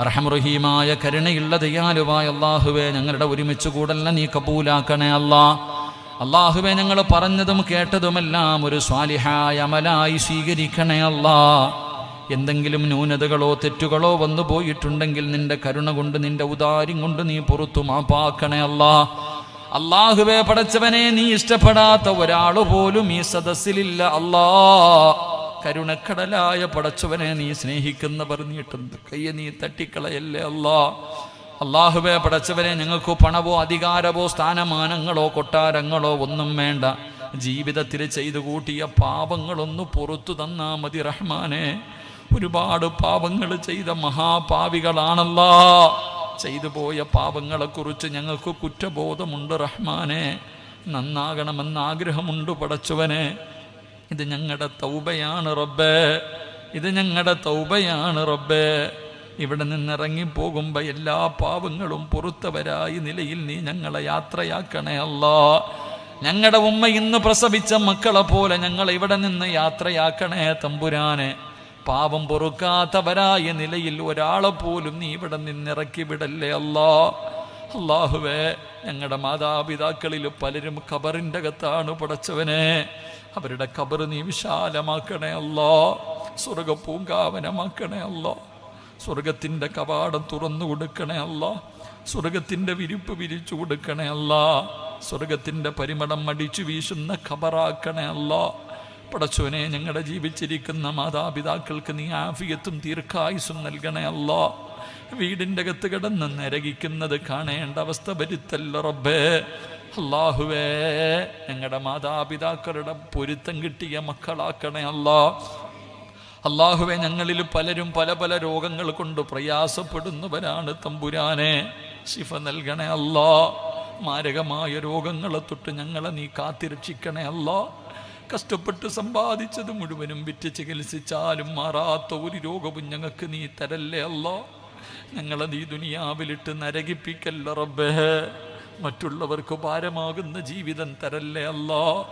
റഹംറഹീമായ കരുണയുള്ള ദയാലുവായ അള്ളാഹുവെ ഞങ്ങളുടെ ഒരുമിച്ച് കൂടല്ല നീ കബൂലാക്കണേ അല്ലാ. അള്ളാഹുവെ ഞങ്ങൾ പറഞ്ഞതും കേട്ടതുമെല്ലാം ഒരു സ്വാലിഹായ അമലായി സ്വീകരിക്കണേ അല്ലാ. എന്തെങ്കിലും ന്യൂനതകളോ തെറ്റുകളോ വന്നു പോയിട്ടുണ്ടെങ്കിൽ നിന്റെ കരുണ കൊണ്ട് നിന്റെ ഉദാര്യം കൊണ്ട് നീ പുറത്തു മാപ്പാക്കണേ അല്ലാ. അള്ളാഹുവെ പടച്ചവനെ നീ ഇഷ്ടപ്പെടാത്ത ഒരാൾ പോലും ഈ സദസ്സിലില്ല അല്ലാ. കരുണക്കടലായ പടച്ചവനെ നീ സ്നേഹിക്കുന്ന പറഞ്ഞിട്ടുണ്ട്. കയ്യെ നീ തട്ടിക്കളയല്ലേ അല്ലാ? അള്ളാഹുബേ പടച്ചവനെ ഞങ്ങൾക്ക് പണവോ അധികാരമോ സ്ഥാനമാനങ്ങളോ കൊട്ടാരങ്ങളോ ഒന്നും വേണ്ട. ജീവിതത്തിൽ ചെയ്തു കൂട്ടിയ പാപങ്ങളൊന്ന് പുറത്തു തന്നാ മതി റഹ്മാനെ. ഒരുപാട് പാപങ്ങൾ ചെയ്ത മഹാപാവികളാണല്ലോ. ചെയ്തു പോയ പാപങ്ങളെക്കുറിച്ച് ഞങ്ങൾക്ക് കുറ്റബോധമുണ്ട് റഹ്മാനെ. നന്നാകണമെന്ന് ആഗ്രഹമുണ്ട് പടച്ചവനെ. ഇത് ഞങ്ങളുടെ തൗബയാണ് റബ്ബേ. ഇത് ഞങ്ങളുടെ തൗബയാണ് റബ്ബേ. ഇവിടെ നിന്നിറങ്ങി പോകുമ്പോൾ എല്ലാ പാവങ്ങളും പുറത്തവരായി നിലയിൽ നീ ഞങ്ങളെ യാത്രയാക്കണേ അല്ല. ഞങ്ങളുടെ ഉമ്മ ഇന്ന് പ്രസവിച്ച മക്കളെ പോലെ ഞങ്ങൾ ഇവിടെ നിന്ന് യാത്രയാക്കണേ തമ്പുരാനെ. പാവം പൊറുക്കാത്തവരായ നിലയിൽ ഒരാളെ പോലും നീ ഇവിടെ നിന്നിറക്കി വിടല്ലേ അല്ലാ. അള്ളാഹുവേ ഞങ്ങളുടെ മാതാപിതാക്കളിൽ പലരും ഖബറിന്റെ അകത്താണ് പടച്ചവനെ. അവരുടെ ഖബർ നീ വിശാലമാക്കണേ അല്ലോ സ്വർഗ പൂങ്കാവനമാക്കണേ അല്ലോ സ്വർഗത്തിന്റെ കവാടം തുറന്നു കൊടുക്കണേ അല്ലോ സ്വർഗത്തിന്റെ വിരിപ്പ് വിരിച്ചു കൊടുക്കണേ അല്ലോ സ്വർഗത്തിന്റെ പരിമളം അടിച്ചു വീശുന്ന ഖബറാക്കണേ അല്ലോ പടച്ചോനെ ഞങ്ങളുടെ ജീവിച്ചിരിക്കുന്ന മാതാപിതാക്കൾക്ക് നീ ആഫിയത്തും ദീർഘായുസും നൽകണേ അല്ല വീടിന്റെ അകത്ത് കിടന്ന് നരകിക്കുന്നത് കാണേണ്ട അവസ്ഥ വരുത്തല്ല റബ്ബേ. അള്ളാഹുവേ ഞങ്ങളുടെ മാതാപിതാക്കളുടെ പൊരുത്തം കിട്ടിയ മക്കളാക്കണേ അല്ലാ. അള്ളാഹുവെ ഞങ്ങളിൽ പലരും പല പല രോഗങ്ങൾ കൊണ്ട് പ്രയാസപ്പെടുന്നവരാണ് തമ്പുരാനെ. ശിഫ നൽകണേ അല്ലാ. മാരകമായ രോഗങ്ങളെ തൊട്ട് ഞങ്ങളെ നീ കാത്തിരക്ഷിക്കണേ അല്ലാ. കഷ്ടപ്പെട്ട് സമ്പാദിച്ചത് മുഴുവനും വിറ്റ് ചികിത്സിച്ചാലും മാറാത്ത ഒരു രോഗവും ഞങ്ങൾക്ക് നീ തരല്ലേ അല്ലോ. ഞങ്ങളെ നീ ദുനിയാവിലിട്ട് നരകിപ്പിക്കല്ല റബ്ബേ. മറ്റുള്ളവർക്ക് ഭാരമാകുന്ന ജീവിതം തരല്ലേ അല്ലോ.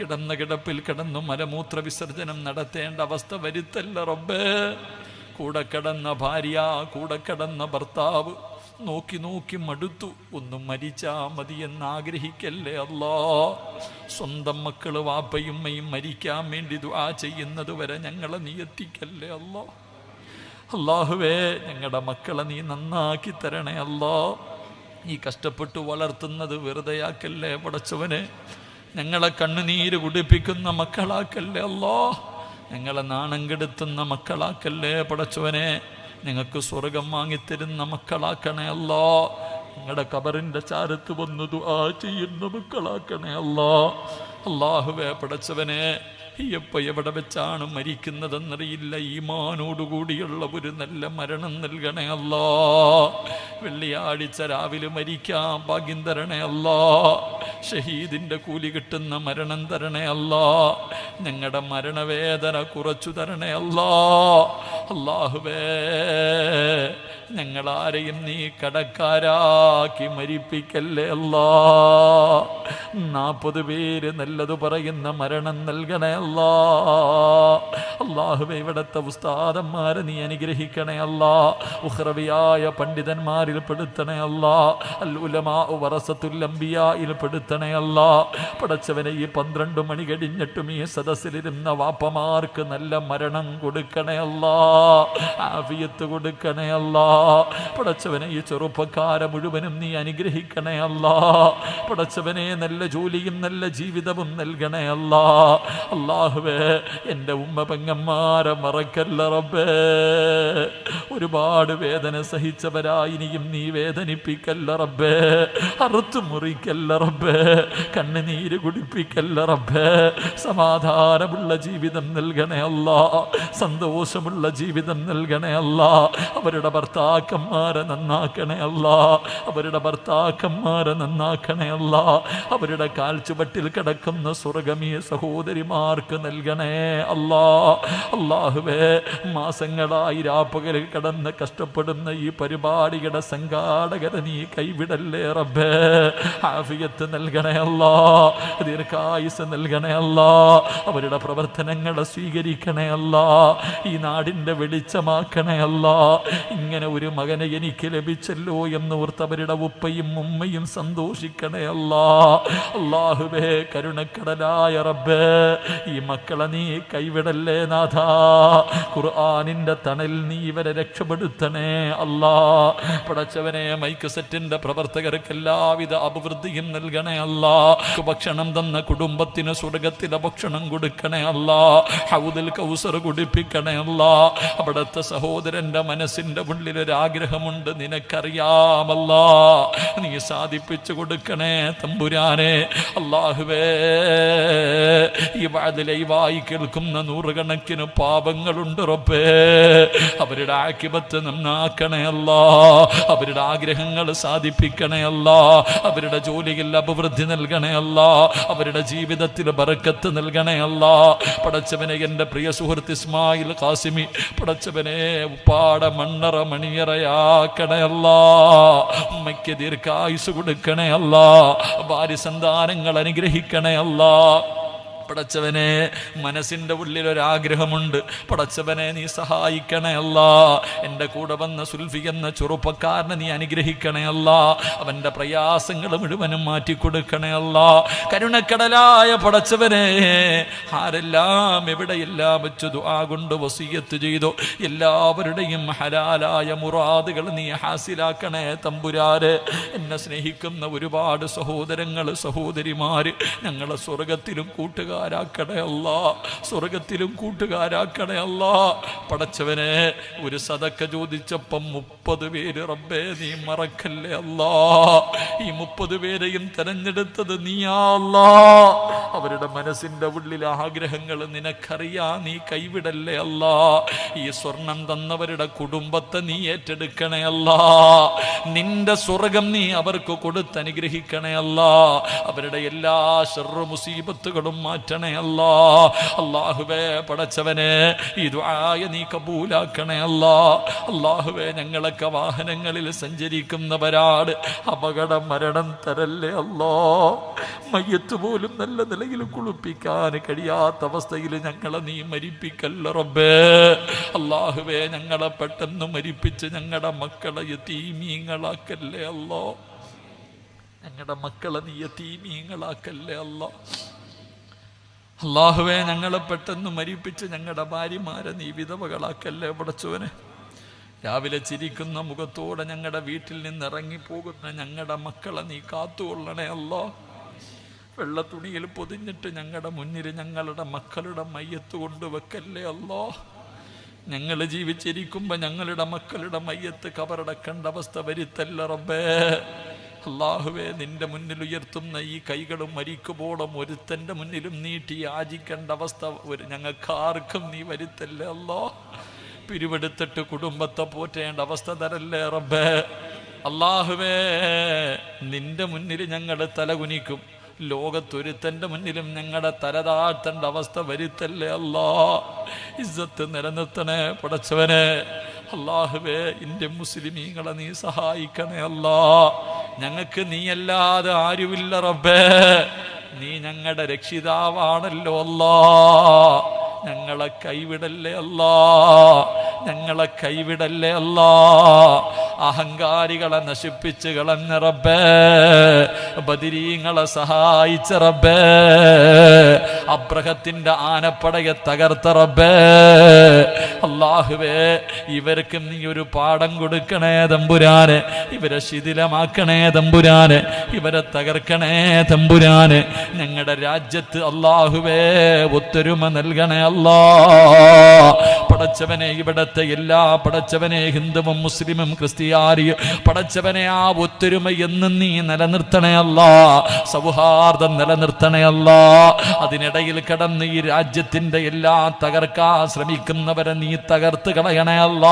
കിടന്ന കിടപ്പിൽ കിടന്നു മലമൂത്ര വിസർജനം നടത്തേണ്ട അവസ്ഥ വരുത്തല്ല റബ്ബേ. കൂടെ കിടന്ന ഭാര്യ കൂടെ കിടന്ന ഭർത്താവ് നോക്കി നോക്കി മടുത്തു. ഒന്നും മരിച്ചാ മതി എന്ന് ആഗ്രഹിക്കല്ലേ അല്ലോ. സ്വന്തം മക്കൾ വാപ്പയും ഉമ്മയും മരിക്കാൻ വേണ്ടി ദുആ ചെയ്യുന്നത് വരെ ഞങ്ങളെ നീ എത്തിക്കല്ലേ അല്ലോ. അള്ളാഹുവേ ഞങ്ങളുടെ മക്കളെ നീ നന്നാക്കി തരണേ അല്ലോ. ഈ കഷ്ടപ്പെട്ടു വളർത്തുന്നത് വെറുതെയാക്കല്ലേ പടച്ചവനെ? ഞങ്ങളെ കണ്ണുനീര് കുടിപ്പിക്കുന്ന മക്കളാക്കല്ലേ അല്ലോ. ഞങ്ങളെ നാണം കെടുത്തുന്ന മക്കളാക്കല്ലേ പടച്ചവനെ? നിങ്ങൾക്ക് സ്വർഗം വാങ്ങിത്തരുന്ന മക്കളാക്കണേ അല്ലോ. ഞങ്ങളുടെ കബറിന്റെ ചാരത്ത് വന്നു ദുആ ചെയ്യുന്ന മക്കളാക്കണേ അല്ലോ. അള്ളാഹുവേ പടച്ചവനെ എപ്പ എവിടെ വെച്ചാണ് മരിക്കുന്നതെന്നറിയില്ല. ഈമാനോടുകൂടിയുള്ള ഒരു നല്ല മരണം നൽകണേ അല്ല. വെള്ളിയാഴ്ച രാവിലെ മരിക്കാം ഭാഗ്യം തരണേ അല്ല. ഷഹീദിന്റെ കൂലി കിട്ടുന്ന മരണം തരണേ അല്ല. ഞങ്ങളുടെ മരണവേദന കുറച്ചു തരണേ അല്ല. അള്ളാഹുവേ ഞങ്ങളാരെയും നീ കടക്കാരാക്കി മരിപ്പിക്കല്ലേ അല്ലാ? നാൽപ്പത് പേര് നല്ലത് പറയുന്ന മരണം നൽകണേ അല്ലാ. അള്ളാഹുവെ ഇവിടത്തെ ഉസ്താദന്മാരെ നീ അനുഗ്രഹിക്കണേ അല്ലാ. ഉഹ്റവിയായ പണ്ഡിതന്മാരിൽ പെടുത്തണേ അല്ലാ. അല്ലുലമാ വറസത്തുല്ലംബിയായി പെടുത്തണേ അല്ലാ. പടച്ചവനെ ഈ പന്ത്രണ്ട് മണി കഴിഞ്ഞിട്ടും ഈ സദസ്സിലിരുന്ന വാപ്പമാർക്ക് നല്ല മരണം കൊടുക്കണേ അല്ലാ. ആഫിയത്ത് കൊടുക്കണേ അല്ലാ. പടച്ചവനെ ഈ ചെറുപ്പക്കാരെ മുഴുവനും നീ അനുഗ്രഹിക്കണേ അല്ലാ. പടച്ചവനെ നല്ല ജോലിയും നല്ല ജീവിതവും നൽകണേ അല്ലാ. അള്ളാഹുവേ എന്റെ ഉമ്മ പെങ്ങന്മാരെ മറക്കല്ല റബ്ബേ. ഒരുപാട് വേദന സഹിച്ചവരായിനിയും നീ വേദനിപ്പിക്കല്ല റബ്ബേ. അറുത്തു മുറിക്കല്ല റബ്ബേ. കണ്ണുനീര് കുടിപ്പിക്കല്ല റബ്ബേ. സമാധാനമുള്ള ജീവിതം നൽകണേ അല്ല. സന്തോഷമുള്ള ജീവിതം നൽകണേ അല്ല. അവരുടെ ഭർത്താക്കന്മാരെ നന്നാക്കണേ അല്ല. അവരുടെ ഭർത്താക്കന്മാരെ നന്നാക്കണേ അല്ല. അവരുടെ കാൽച്ചുവട്ടിൽ കിടക്കുന്ന സ്വർഗമീയ സഹോദരിമാർക്ക് നൽകണേ അല്ലാ. അള്ളാഹുവേ മാസങ്ങളായി രാപ്പകലിൽ കടന്ന് കഷ്ടപ്പെടുന്ന ഈ പരിപാടിയുടെ സംഘാടകരെ നീ കൈവിടല്ലേ റബ്ബേ. ആഫിയത്ത് നൽകണേ അല്ലോ ദീർഘായുസ് നൽകണേ അല്ലോ അവരുടെ പ്രവർത്തനങ്ങളെ സ്വീകരിക്കണേ അല്ലോ ഈ നാടിന്റെ വെളിച്ചമാക്കണേ അല്ലോ. ഇങ്ങനെ ഒരു മകനെ എനിക്ക് ലഭിച്ചല്ലോ എന്ന് ഓർത്തവരുടെ ഉപ്പയും ഉമ്മയും സന്തോഷിക്കണേ അല്ലോ. അള്ളാഹുബേ കരുണക്കടലായ റബ്ബേ ഈ മക്കളെ നീ കൈവിടല്ലേ നാഥ ഖുർആാനിന്റെ തണൽ നീ ഇവരെ രക്ഷപ്പെടുത്തണേ അല്ലാ. പടച്ചവനെ മൈക്ക് സെറ്റിന്റെ പ്രവർത്തകർക്ക് എല്ലാവിധ അഭിവൃദ്ധിയും നൽകണേ അല്ലാ. ഭക്ഷണം തന്ന കുടുംബത്തിന് സ്വർഗത്തിലെ ഭക്ഷണം കൊടുക്കണേ അല്ലാ. ഹൗദിൽ കൗസർ കുടിപ്പിക്കണേ അല്ലാ. അവിടുത്തെ ഉള്ളിൽ ഒരു ആഗ്രഹമുണ്ട് നിനക്കറിയാമല്ലാ നീ സാധിപ്പിച്ചു കൊടുക്കണേ തമ്പുരാനെ. അല്ലാഹുവേ ഈ വാതിലൈവായി കേൾക്കുന്ന നൂറുകണക്കിന് പാപങ്ങളുണ്ട് റബ്ബേ. അവരുടെ ആക്കിപത്ത് നന്നാക്കണയല്ല അവരുടെ ആഗ്രഹങ്ങൾ സാധിപ്പിക്കണയല്ല അവരുടെ ജോലിയിൽ അഭിവൃദ്ധി നൽകണയല്ല അവരുടെ ജീവിതത്തിൽ ബറക്കത്ത് നൽകണയല്ല പടച്ചവനെ എന്റെ പ്രിയ സുഹൃത്ത് ഇസ്മായിൽ കാസിമി പടച്ചവനെ ഉപ്പാട മണ്ണറ മണിയറയാക്കണയല്ല ഉമ്മയ്ക്ക് ദീർഘായുസ് കൊടുക്കണേ അല്ല. ഭാര്യ സന്താനങ്ങൾ അനുഗ്രഹിക്കണേ അല്ല. പടച്ചവനെ മനസ്സിന്റെ ഉള്ളിൽ ഒരാഗ്രഹമുണ്ട് പടച്ചവനെ നീ സഹായിക്കണേ അല്ല. എന്റെ കൂടെ വന്ന സുൽഫി എന്ന ചെറുപ്പക്കാരനെ നീ അനുഗ്രഹിക്കണേ അല്ല. അവന്റെ പ്രയാസങ്ങൾ മുഴുവനും മാറ്റിക്കൊടുക്കണേ അല്ല. കരുണക്കടലായ പടച്ചവനെ ആരെല്ലാം എവിടെയെല്ലാം വെച്ച് ദുആ കൊണ്ട് വസീയത്ത് ചെയ്തു എല്ലാവരുടെയും ഹലാലായ മുറാദുകൾ നീ ഹാസിലാക്കണേ തമ്പുരാര്. എന്നെ സ്നേഹിക്കുന്ന ഒരുപാട് സഹോദരങ്ങൾ സഹോദരിമാര് ഞങ്ങളെ സ്വർഗത്തിലും കൂട്ടുകാരാക്കണേ അല്ല. സ്വർഗത്തിലും കൂട്ടുകാരാക്കണേ അല്ല. പടച്ചവനെ ഒരു സതക്ക ചോദിച്ചപ്പം മുപ്പത് പേര് റബ്ബേ നീ മറക്കല്ലേ അല്ല. ഈ മുപ്പത് പേരെയും തെരഞ്ഞെടുത്തത് നീയാ അല്ലാ. അവരുടെ മനസ്സിന്റെ ഉള്ളിൽ ആഗ്രഹങ്ങൾ നിനക്കറിയാ നീ കൈവിടല്ലേ അല്ല. ഈ സ്വർണം തന്നവരുടെ കുടുംബത്തെ നീ ഏറ്റെടുക്കണേ അല്ല. നിന്റെ സ്വർഗം നീ അവർക്ക് കൊടുത്ത് അനുഗ്രഹിക്കണേ അല്ല. അവരുടെ എല്ലാ ശർമുസീബത്തുകളും മുസീബത്തുകളും മാറ്റണേ അല്ല. അള്ളാഹുവേ പടച്ചവനെ ഈ ദുആയ നീ കബൂലാക്കണേ അല്ല. അള്ളാഹുവേ ഞങ്ങളൊക്കെ വാഹനങ്ങളിൽ സഞ്ചരിക്കുന്നവരാട് അപകടം മരണം തരല്ലേ അല്ലോ. മയ്യത്ത് പോലും നല്ല നിലയിൽ കുളിപ്പിക്കാൻ കഴിയാത്ത അവസ്ഥയിൽ ഞങ്ങളെ നീ മരിപ്പിക്കല്ല റബ്ബേ. അള്ളാഹുവേ ഞങ്ങളെ പെട്ടെന്ന് മരിപ്പിച്ച് ഞങ്ങളുടെ മക്കളെ യതീമീങ്ങളാക്കല്ലേ അല്ലോ. ഞങ്ങളുടെ മക്കളെ നീ യതീമീങ്ങളാക്കല്ലേ അല്ലോ. അള്ളാഹുവേ ഞങ്ങളെ പെട്ടെന്ന് മരിപ്പിച്ച് ഞങ്ങളുടെ ഭാര്യമാരെ നീ വിധവകളാക്കല്ലേ പടച്ചവനെ രാവിലെ ചിരിക്കുന്ന മുഖത്തോടെ ഞങ്ങളുടെ വീട്ടിൽ നിന്ന് ഇറങ്ങി പോകുന്ന ഞങ്ങളുടെ മക്കളെ നീ കാത്തുകൊള്ളണേ അല്ലോ. വെള്ള തുണിയിൽ പൊതിഞ്ഞിട്ട് ഞങ്ങളുടെ മുന്നിൽ ഞങ്ങളുടെ മക്കളുടെ മയ്യത്ത് കൊണ്ടുവെക്കല്ലേ അല്ലോ. ഞങ്ങൾ ജീവിച്ചിരിക്കുമ്പോൾ ഞങ്ങളുടെ മക്കളുടെ മയ്യത്ത് കബറടക്കേണ്ട അവസ്ഥ വരുത്തല്ല റബ്ബേ. അള്ളാഹുവേ നിന്റെ മുന്നിൽ ഉയർത്തുന്ന ഈ കൈകളും മരിക്കുമ്പോളും ഒരുത്തന്റെ മുന്നിലും നീട്ടി യാചിക്കേണ്ട അവസ്ഥ ഒരു ഞങ്ങൾക്ക് ആർക്കും നീ വരുത്തല്ലേ അല്ലോ പിരിവെടുത്തിട്ട് കുടുംബത്തെ പോറ്റേണ്ട അവസ്ഥ തരല്ലേ റബ്ബേ. അള്ളാഹുവേ നിന്റെ മുന്നിൽ ഞങ്ങൾ തലകുനിക്കും ലോകത്തൊരുത്തന്റെ മുന്നിലും ഞങ്ങളുടെ തലതാഴ്ത്തേണ്ട അവസ്ഥ വരുത്തല്ലേ അല്ലാ ഇസ്സത്ത് നിലനിർത്തണേ പടച്ചവനെ. അള്ളാഹുവേ ഇന്ത്യൻ മുസ്ലിമീങ്ങളെ നീ സഹായിക്കണേ അല്ലാ ഞങ്ങൾക്ക് നീയല്ലാതെ ആരുമില്ല റബ്ബേ. നീ ഞങ്ങളുടെ രക്ഷിതാവാണല്ലോ അല്ലാ. ഞങ്ങളെ കൈവിടല്ലേ അല്ലാ. ഞങ്ങളെ കൈവിടല്ലേ അല്ലാ. അഹങ്കാരികളെ നശിപ്പിച്ച് കളഞ്ഞ റബ്ബേ. ബദിരീങ്ങളെ സഹായിച്ച റബ്ബേ. അബ്രഹത്തിന്റെ ആനപ്പടയെ തകർത്ത റബ്ബേ. അള്ളാഹുവേ ഇവർക്കും നീ ഒരു പാഠം കൊടുക്കണേ തമ്പുരാന് ഇവരെ ശിഥിലമാക്കണേ തമ്പുരാന് ഇവരെ തകർക്കണേ തമ്പുരാന് ഞങ്ങളുടെ രാജ്യത്ത് അള്ളാഹുവേ ഒത്തൊരുമ നൽകണേ അല്ലാ. പടച്ചവനെ ഇവിടത്തെ എല്ലാ പടച്ചവനെ ഹിന്ദുവും മുസ്ലിമും ക്രിസ്ത്യാനിയും പടച്ചവനെ ആ ഒത്തൊരുമ എന്ന് നീ നിലനിർത്തണേ അല്ല. സൗഹാർദ്ദം നിലനിർത്തണേ അല്ല. അതിനിടയിൽ കടന്ന് ഈ രാജ്യത്തിന്റെ എല്ലാ തകർക്കാൻ ശ്രമിക്കുന്നവരെ നീ തകർത്ത് കളയണേ അല്ല.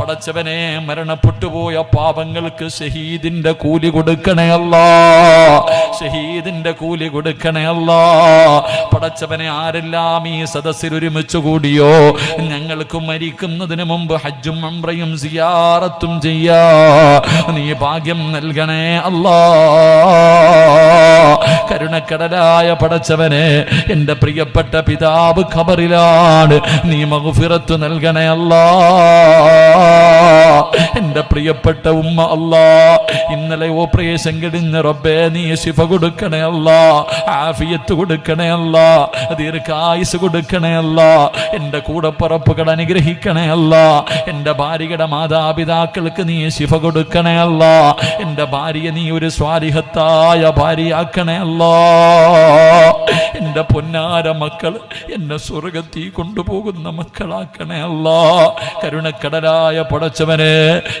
പട പടച്ചവനെ മരണപ്പെട്ടു പോയ പാപങ്ങൾക്ക് ഷഹീദിന്റെ കൂലി കൊടുക്കണേ അല്ല. ഷഹീദിന്റെ കൂലി കൊടുക്കണേ അല്ല. പടച്ചവനെ ആരെല്ലാം ഈ സദസ്സിൽ ഒരുമിച്ചു കൂടിയോ? ഞങ്ങൾക്ക് മരിക്കുന്നതിന് മുമ്പ് ഹജ്ജും അമ്രയും സിയാറത്തും ചെയ്യാ. നീ ഭാഗ്യം നൽകണേ അല്ലാ. കരുണക്കടലായ പടച്ചവനെ എന്റെ പ്രിയപ്പെട്ട പിതാവ് ഖബറിലാണ്. നീ മകുഫിറത്ത് നൽകണേ അല്ലാ. എന്റെ പ്രിയപ്പെട്ട ഉമ്മ അല്ലാ ഇന്നലെ ഓപ്പറേഷൻ കിടിഞ്ഞ റബ്ബേ നീ ശിഫ കൊടുക്കണേ അല്ല ആഫിയത്ത് കൊടുക്കണേ അല്ല ദീർഘായുസ് കൊടുക്കണേ അല്ല എന്റെ കൂടപ്പറപ്പുകൾ അനുഗ്രഹിക്കണേ അല്ല എന്റെ ഭാര്യയുടെ മാതാപിതാക്കൾക്ക് നീ ശിഫ കൊടുക്കണേ അല്ല എന്റെ ഭാര്യ നീ ഒരു സ്വാരിഹത്തായ ഭാര്യയാക്കണേ അല്ല എന്റെ പൊന്നാര മക്കൾ എന്നെ സ്വർഗത്തീ കൊണ്ടുപോകുന്ന മക്കളാക്കണേ അല്ല കരുണക്കടലായ പടച്ചവനെ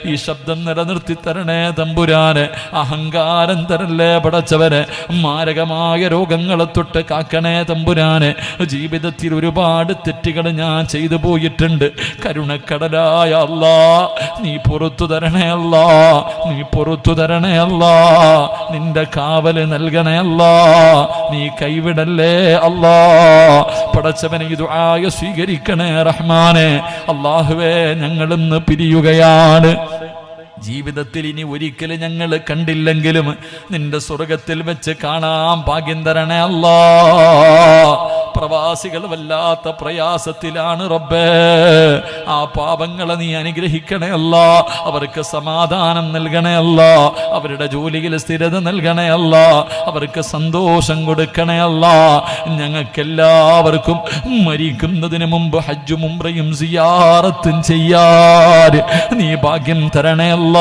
ഈ ശബ്ദം നിലനിർത്തി തരണേ തമ്പുരാന്. അഹങ്കാരം തരല്ലേ പടച്ചവന് മാരകമായ രോഗങ്ങളെ തൊട്ട് കാക്കണേ തമ്പുരാന്. ജീവിതത്തിൽ ഒരുപാട് തെറ്റുകൾ ഞാൻ ചെയ്തു പോയിട്ടുണ്ട്. കരുണക്കടലായ അല്ലാ നീ പുറത്തു തരണേ അല്ലാ നീ പുറത്തു തരണേ അല്ലാ നിന്റെ കാവൽ നൽകണേ അല്ലാ നീ കൈവിടല്ലേ അല്ലാ. പടച്ചവനെ ഇത് ആയ സ്വീകരിക്കണേ റഹ്മാനെ. അള്ളാഹുവേ ഞങ്ങളിന്ന് പിരിയുകയാണ്. ജീവിതത്തിൽ ഇനി ഒരിക്കലും ഞങ്ങൾ കണ്ടില്ലെങ്കിലും നിന്റെ സ്വർഗത്തിൽ വെച്ച് കാണാം ഭാഗ്യം തരണേ അല്ലാ. പ്രവാസികൾ വല്ലാത്ത പ്രയാസത്തിലാണ് റബ്ബേ. ആ പാപങ്ങളെ നീ അനുഗ്രഹിക്കണേ അല്ല. അവർക്ക് സമാധാനം നൽകണേ അല്ല. അവരുടെ ജോലിയിൽ സ്ഥിരത നൽകണേ അല്ല. അവർക്ക് സന്തോഷം കൊടുക്കണേ അല്ല. ഞങ്ങൾക്കെല്ലാവർക്കും മരിക്കുന്നതിന് മുമ്പ് ഹജ്ജും ഉംറയും സിയാറത്തും ചെയ്യാൻ നീ ഭാഗ്യം തരണേ അല്ല.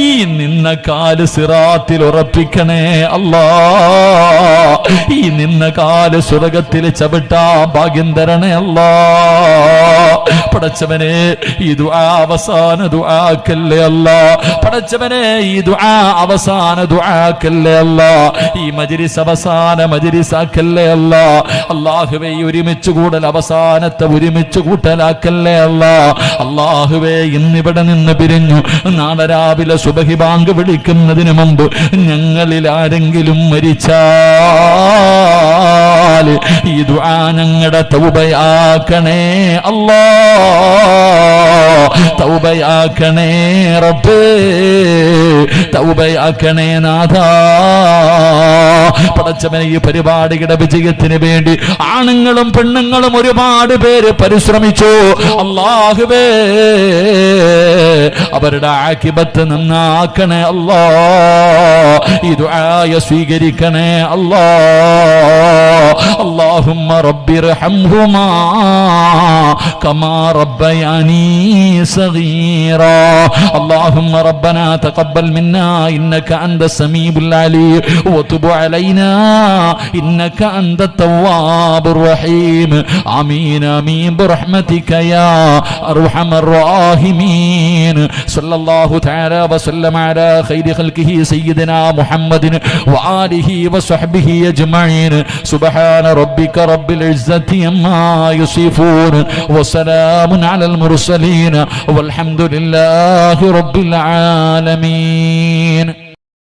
ഈ നിന്ന കാൽ സിറാത്തിൽ ഉറപ്പിക്കണേ അല്ലാ ഈ നിന്ന കാൽ സ്വർഗത്തിൽ ചവിട്ടാ ഭാഗ്യം തരണേ അല്ലാ പടച്ചവനെ ഈ ദുആ അവസാന ദുആക്കല്ലേ അല്ല പടച്ചവനെ ഈ ദുആ അവസാന ദുആക്കല്ലേ അല്ല ഈ മജ്ലിസ് അവസാന മജ്ലിസാക്കല്ലേ അല്ല അല്ലാഹുവേ ഈ ഒരുമിച്ച് കൂടൽ അവസാനത്തെ ഒരുമിച്ച് കൂട്ടലാക്കല്ലേ അല്ല അല്ലാഹുവേ ഇന്നിവിടെ നിന്ന് പിരിഞ്ഞു. നാളെ രാവിലെ സുബഹി ബാങ്ക് വിളിക്കുന്നതിന് മുമ്പ് ഞങ്ങളിൽ ആരെങ്കിലും മരിച്ചാൽ ഈ ദുആ ഞങ്ങളുടെ തൗബയാക്കണേ അല്ലാ. തൗബയാക്കണേ റബ്ബേ. തൗബയാക്കണേ നാഥ. പടച്ചവനെ ഈ പരിപാടിയുടെ വിജയത്തിന് വേണ്ടി ആണുങ്ങളും പെണ്ണുങ്ങളും ഒരുപാട് പേര് പരിശ്രമിച്ചു. അള്ളാഹുവേ അവരുടെ ആക്കിബത്ത് നന്നാക്കണേ അല്ലാ ഈ ദുആയ സ്വീകരിക്കണേ അല്ലാ اللهم رب ارحمهما كما ربياني صغيرا اللهم ربنا تقبل منا انك انت السميع العليم وتب علينا انك انت التواب الرحيم امين امين برحمتك يا ارحم الراحمين صلى الله تعالى وسلم على خير خلقه سيدنا محمد واله وصحبه اجمعين سبحان ربك رب العزه عما يصفون وسلام على المرسلين والحمد لله رب العالمين